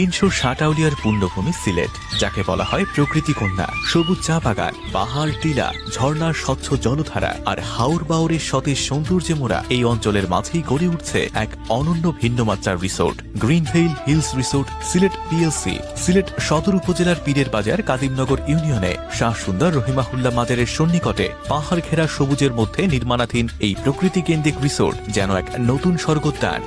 তিনশো ষাট আউলিয়ার পূর্ণভূমি সিলেট, যাকে বলা হয় প্রকৃতি কন্যা। সবুজ চা বাগান, পাহাড় টিলা, ঝর্ণার স্বচ্ছ জলধারা আর হাওর বাউরের সতেজ সৌন্দর্যে মোড়া এই অঞ্চলের মাঝেই গড়ে উঠছে এক অনন্য ভিন্নমাত্রার resort Greenvale hills resort, Sylhet PLC. Sylhet সদর উপজেলার পীরের বাজার কাদিমনগর ইউনিয়নে শাহ সুন্দর রহিমাহুল্লাহ মাজারের সন্নিকটে পাহাড় ঘেরা সবুজের মধ্যে নির্মাণাধীন এই প্রকৃতি কেন্দ্রিক রিসোর্ট যেন এক নতুন স্বর্গোদ্যান।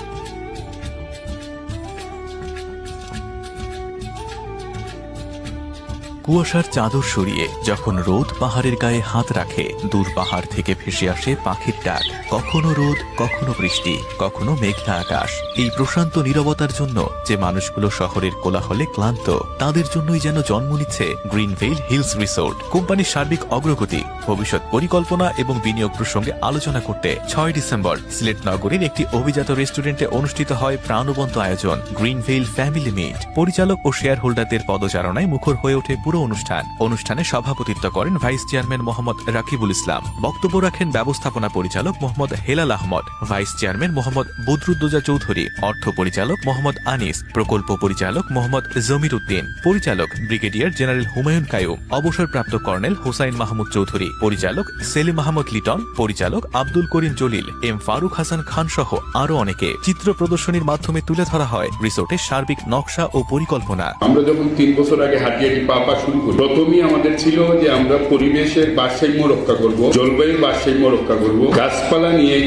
কুয়াশার চাদর সরিয়ে যখন রোদ পাহাড়ের গায়ে হাত রাখে, দূর পাহাড় থেকে ভেসে আসে পাখির ডাক। কখনো রোদ, কখনো বৃষ্টি, কখনো মেঘলা আকাশ। এই প্রশান্ত নীরবতার জন্য যে মানুষগুলো শহরের কোলাহলে ক্লান্ত, তাদের জন্যই যেন জন্ম নিচ্ছে গ্রিনভেইল হিলস রিসোর্ট। কোম্পানির সার্বিক অগ্রগতি, ভবিষ্যৎ পরিকল্পনা এবং বিনিয়োগ প্রসঙ্গে আলোচনা করতে ছয় ডিসেম্বর সিলেট নগরীর একটি অভিজাত রেস্টুরেন্টে অনুষ্ঠিত হয় প্রাণবন্ত আয়োজন গ্রিনভেইল ফ্যামিলি মিট। পরিচালক ও শেয়ার হোল্ডারদের পদচারণায় মুখর হয়ে ওঠে পুরো অনুষ্ঠান। অনুষ্ঠানে সভাপতিত্ব করেন ভাইস চেয়ারম্যান মোহাম্মদ রাকিবুল ইসলাম। বক্তব্য রাখেন ব্যবস্থাপনা পরিচালক মোহাম্মদ হেলাল আহমদ, ভাইস চেয়ারম্যান মোহাম্মদ বদরুদ্দোজা চৌধুরী, অর্থ পরিচালক মোহাম্মদ আনিস, প্রকল্প পরিচালক মোহাম্মদ জমির উদ্দিন পরিচালক ব্রিগেডিয়ার জেনারেল হুমায়ুন কায়ুম, অবসরপ্রাপ্ত কর্নেল হুসাইন মাহমুদ চৌধুরী, পরিচালক সেলিম আহমদ লিটন, পরিচালক আব্দুল করিম জলিল, এম ফারুক হাসান খান সহ আরও অনেকে। চিত্র প্রদর্শনীর মাধ্যমে তুলে ধরা হয় রিসোর্টের সার্বিক নকশা ও পরিকল্পনা। আমরা যখন তিন বছর আগে হাটিয়াটি পা শুরু করি। প্রথমেই আমাদের ছিল যে আমরা পরিবেশের ভারসাম্য রক্ষা করব জলবায়ুর ভারসাম্য রক্ষা করব। গাছপালা নিয়ে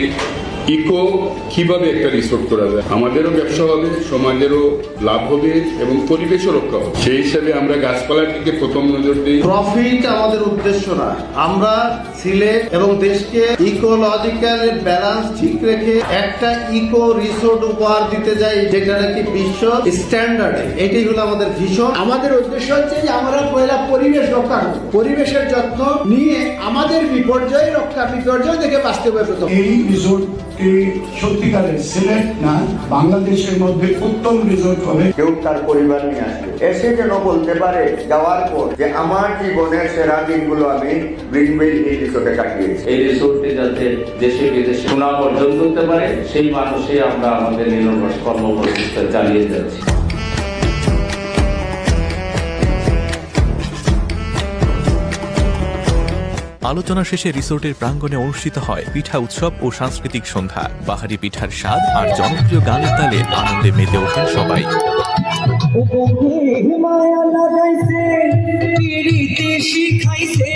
ইকো কীভাবে একটা রিসোর্ট করা যায়? আমাদেরও ব্যবসা হবে সমাজেরও লাভ হবে এবং পরিবেশও রক্ষা হবে। সেই হিসাবে আমরা গাছপালার দিকে প্রথম নজর দিই। প্রফিট আমাদের উদ্দেশ্য না আমরা সিলেট এবং দেশকে ইকোলজিক্যাল ব্যালেন্স ঠিক রেখে একটা ইকো রিসোর্ট উপহার দিতে যাই যেটা নাকি বিশ্ব স্ট্যান্ডার্ড এটাই হলো আমাদের ভীষণ আমাদের উদ্দেশ্য হচ্ছে যে পয়লা পরিবেশ রক্ষা করব পরিবেশের যত্ন নিয়ে আমাদের বিপর্যয় রক্ষা বিপর্যয় থেকে বাঁচতে হবে প্রথম। এই রিসোর্টটি সত্যিকারের সিলেট না বাংলাদেশের মধ্যে উত্তম রিসোর্ট হবে। কেউ তার পরিবার নিয়ে আসবে। এসে যেন বলতে পারে যাওয়ার পর যে আমার জীবনের সেরা দিনগুলো আমি গ্রিনভেল এই রিসোর্টে কাটিয়েছি। এই রিসোর্টে যাতে দেশে বিদেশে সুনাম অর্জন করতে পারে সেই মানুষে আমরা আমাদের নিরলস কর্মপ্রচেষ্টা চালিয়ে যাচ্ছি। আলোচনা শেষে রিসোর্টের প্রাঙ্গণে অনুষ্ঠিত হয় পিঠা উৎসব ও সাংস্কৃতিক সন্ধ্যা। পাহাড়ি পিঠার স্বাদ আর জনপ্রিয় গানের তালে আনন্দে মেতে ওঠেন সবাই। শিখাইছে